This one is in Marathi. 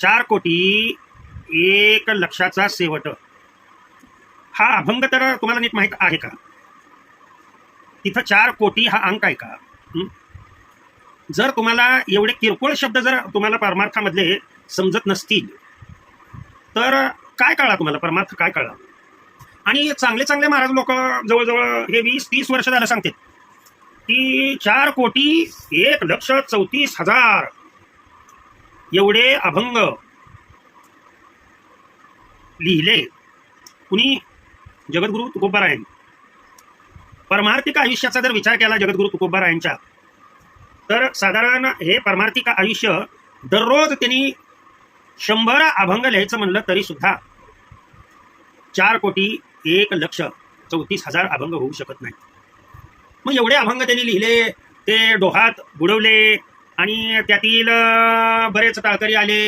चार कोटी एक लक्षाचा शेवट. हा अभंग तर तुम्हाला नीट माहीत आहे का? तिथं चार कोटी हा अंक आहे का? जर तुम्हाला एवढे किरकोळ शब्द जर तुम्हाला परमार्थामधले समजत नसतील तर काय कळा तुम्हाला? परमार्थ काय कळला? आणि चांगले चांगले महाराज लोक जवळजवळ हे वीस तीस वर्ष झालं सांगतात. की चार कोटी एक लक्ष चौतीस हजार. एवढे अभंग लिहिले. कुणी? जगद्गुरु तुकोबारायण परमार्थिक आयुष्याचा जर विचार केला जगद्गुरु तुकोबारायांच्या तर साधारण हे परमार्थिक आयुष्य दररोज त्यांनी शंभर अभंग लिहायचं म्हणलं तरी सुद्धा चार कोटी एक लक्ष चौतीस हजार अभंग होऊ शकत नाही मग एवढे अभंग त्यांनी लिहिले ते डोहात बुडवले आणि त्यातील बरेच टाळकरी आले.